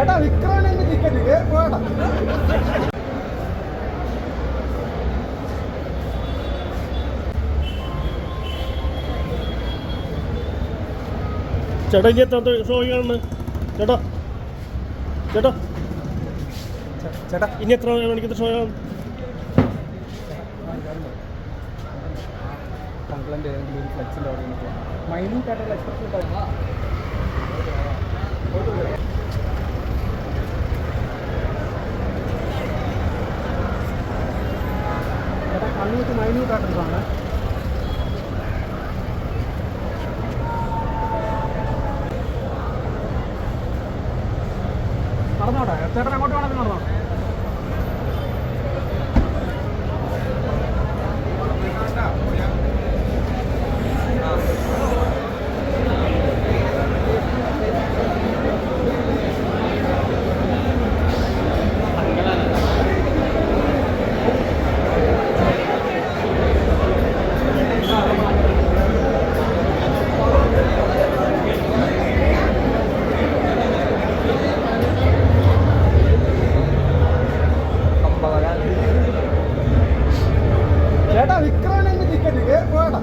ചേട്ടാ വിക്രമന്റെ ടിക്കറ്റ് പോയടാ. ചേട്ടാ ഇനി എത്ര ഷോ ചേട്ടാ ചേട്ടാ. ചേട്ടാ. ഇനി എത്ര മണിക്കത്തെ ഷോ കംപ്ലൈന്റ് ഏതെങ്കിലും ഒരു ഫ്ലെക്സിന്റെ അവിടെ നിൽക്കുക മൈന്യൂട്ട് മൈന്യൂട്ട് ആയിട്ടുള്ളതാണ് നടന്നോട്ടെ? ചേട്ടൻ അങ്ങോട്ട് വേണമെങ്കിൽ നടന്നോ വേണ്ട വിക്രമൻ എന്റെ ടിക്കറ്റ് വേണ്ട